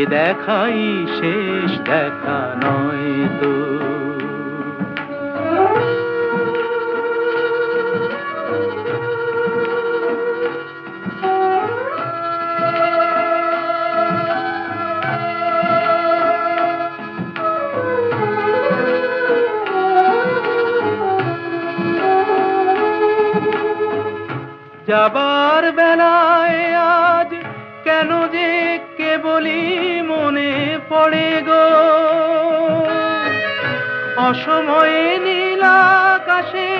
এ দেখাই শেষ দেখা নয় তো। যাবার বেলায় আজ কেন যে কেবলই মনে পড়ে গো। অসময়ে নীল আকাশে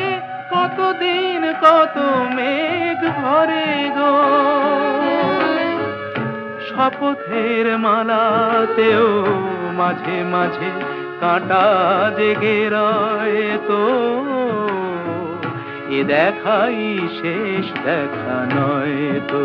কতদিন কত মেঘ ভরে গো। শপথের মালাতেও মাঝে মাঝে কাঁটা জেগে রয় তো। এ দেখাই শেষ দেখা নয় তো।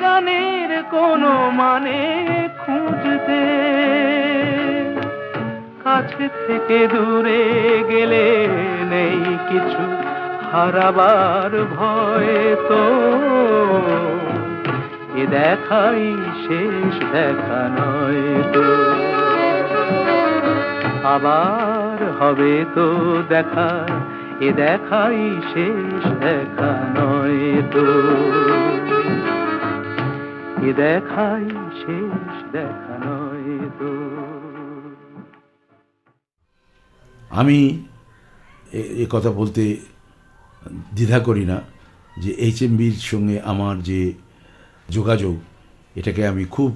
গানের কোনো মানে খুঁজতে। কাছে থেকে দূরে গেলে নেই কিছু, হারাবার ভয় তো। এ দেখাই শেষ দেখা নয় তো। আবার হবে তো দেখা, এ দেখাই শেষ দেখা নয় তো। দেখাই শেষ আমি এ- কথা বলতে দ্বিধা করি না যে এইচ এমবির সঙ্গে আমার যে যোগাযোগ, এটাকে আমি খুব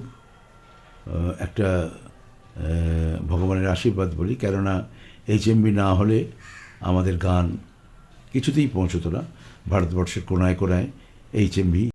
একটা ভগবানের আশীর্বাদ বলি। কেননা এইচ এমবি না হলে আমাদের গান কিছুতেই পৌঁছতো না। ভারতবর্ষের কোনায় কোনায় এইচ এমবি